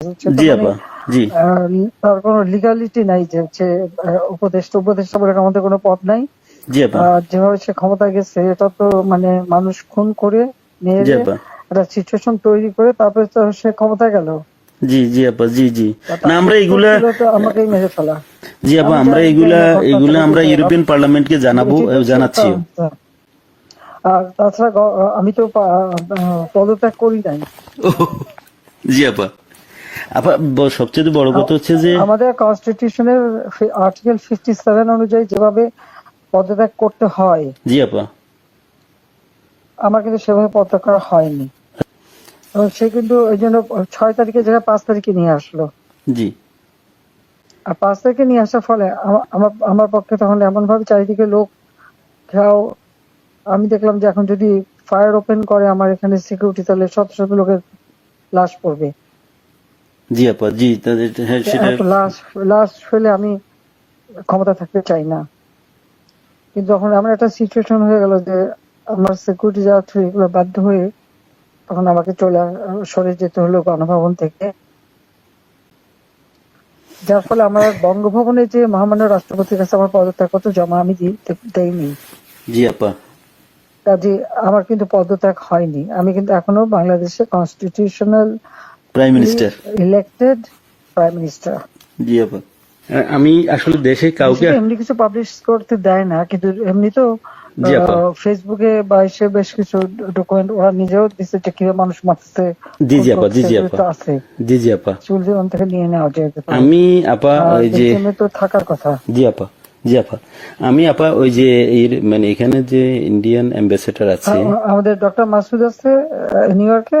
জি মানে, আপা জি। তার কোনো লিগালিটি নাই যে হচ্ছে উপদেষ্টা উপদেষ্টা বলে আমাদের কোনো পদ নাই। যেভাবে সে ক্ষমতা গেছে এটা তো মানে মানুষ খুন করে মেরে একটা সিচুয়েশন তৈরি করে তারপরে তো সে ক্ষমতায় গেল। জি জি আপা জি জি। না আমরা এগুলা আমাকেই মেরে ফেলা। জি আপা আমরা এগুলা এগুলা আমরা ইউরোপিয়ান পার্লামেন্টকে জানাব এবং জানাচ্ছিও পারছি। আর তাছাড়া আমি তো পদত্যাগ করি নাই। জি আপা। আপা সবচেয়ে বড় কথা হচ্ছে যে আমাদের কনস্টিটিউশনের আর্টিকেল ফিফটি সেভেন অনুযায়ী যেভাবে পদত্যাগ করতে হয় জি আপা। আমার কিন্তু সেভাবে পদত্যাগ করা হয়নি। এবং সে কিন্তু ওই জন্য ছয় তারিখে জায়গায় পাঁচ তারিখে নিয়ে আসলো। জি। আর পাঁচ তারিখে নিয়ে আসার ফলে আমার আমার পক্ষে তখন এমন ভাবে চারিদিকে লোক ঘেরাও আমি দেখলাম যে এখন যদি ফায়ার ওপেন করে আমার এখানে সিকিউরিটি তাহলে শত শত লোকের লাশ পড়বে। জি আপা জি তাদের হ্যাঁ সেটা লাশ ফেলে আমি ক্ষমতা থাকতে চাই না। কিন্তু যখন আমার একটা সিচুয়েশন হয়ে গেল যে আমার সিকিউরিটি যাওয়া থ্রু এগুলো বাধ্য হয়ে তখন আমাকে চলে সরে যেতে হলো গণভবন থেকে। যার ফলে আমার বঙ্গভবনে যে মহামান্য রাষ্ট্রপতির কাছে আমার পদত্যাগপত্র জমা আমি দেইনি। জি আপা। কাজে আমার কিন্তু পদত্যাগ হয়নি। আমি কিন্তু এখনও বাংলাদেশের constitutional prime minister elected prime minister জি আপা। আমি আসলে দেশে কাউকে এমনি কিছু পাবলিশ করতে দেয় না কিন্তু এমনি তো আপা। ফেসবুকে বা এসে বেশ কিছু ডকুমেন্ট ওরা নিজেও দিচ্ছে যে কীভাবে মানুষ মারতেছে জি জি আপা জি জি আপা। আছে। জি জি আপা। থেকে নিয়ে নেওয়া পারে। আমি আপা ওই যে তো থাকার কথা। জি আপা জি আপা। আমি আপা ওই যে মানে এখানে যে ইন্ডিয়ান অ্যাম্বাসেডার আছে আমাদের ডক্টর মাসুদ আছে আহ, নিউ ইয়র্কে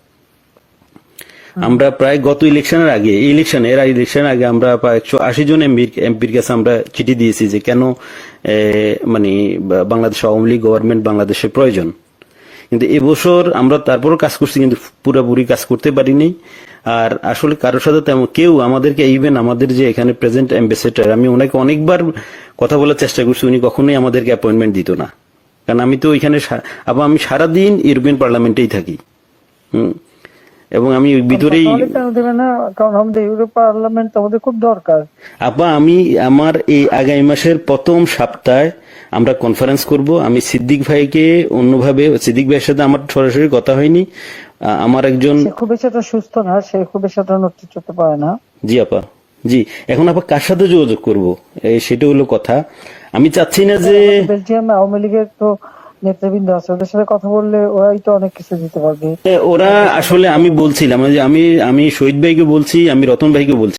আমরা প্রায় গত ইলেকশনের আগে, ইলেকশন, এর ইলেকশনের আগে আমরা প্রায় একশো আশি জন এমপির এমপির কাছে আমরা চিঠি দিয়েছি যে কেন মানে বাংলাদেশ আওয়ামী লীগ গভর্নমেন্ট বাংলাদেশের প্রয়োজন। কিন্তু এবছর আমরা তারপরও কাজ করছি, কিন্তু পুরোপুরি কাজ করতে পারিনি। আর আসলে কারোর সাথে তেমন কেউ আমাদেরকে ইভেন আমাদের যে এখানে প্রেজেন্ট অ্যাম্বাসেডার আমি ওনাকে অনেকবার কথা বলার চেষ্টা করছি, উনি কখনোই আমাদেরকে অ্যাপয়েন্টমেন্ট দিত না। কারণ আমি তো ওইখানে আবার আমি সারাদিন ইউরোপিয়ান পার্লামেন্টেই থাকি। হুম। এবং আমি ভিতরেই না? কারণ আমাদের ইউরোপ পার্লামেন্ট আমাদের খুব দরকার। আপা আমি আমার এই আগামী মাসের প্রথম সপ্তাহে আমরা কনফারেন্স করব। আমি সিদ্দিক ভাইকে অন্যভাবে সিদ্দিক ভাইয়ের সাথে আমার সরাসরি কথা হয়নি। আমার একজন খুব একটা সুস্থ না সে খুব একটা নেতৃত্ব করতে পারে না। জি আপা জি। এখন আপা কার সাথে যোগাযোগ করব? সেটা হলো কথা। আমি চাচ্ছি না যে বেলজিয়ামে আওয়ামী লীগের তো নেতৃবৃন্দ আছে, ওদের সাথে কথা বললে ওরাই তো অনেক কিছু দিতে পারবে। ওরা আসলে আমি বলছিলাম যে আমি আমি শহীদ ভাইকে বলছি, আমি রতন ভাইকে বলছি।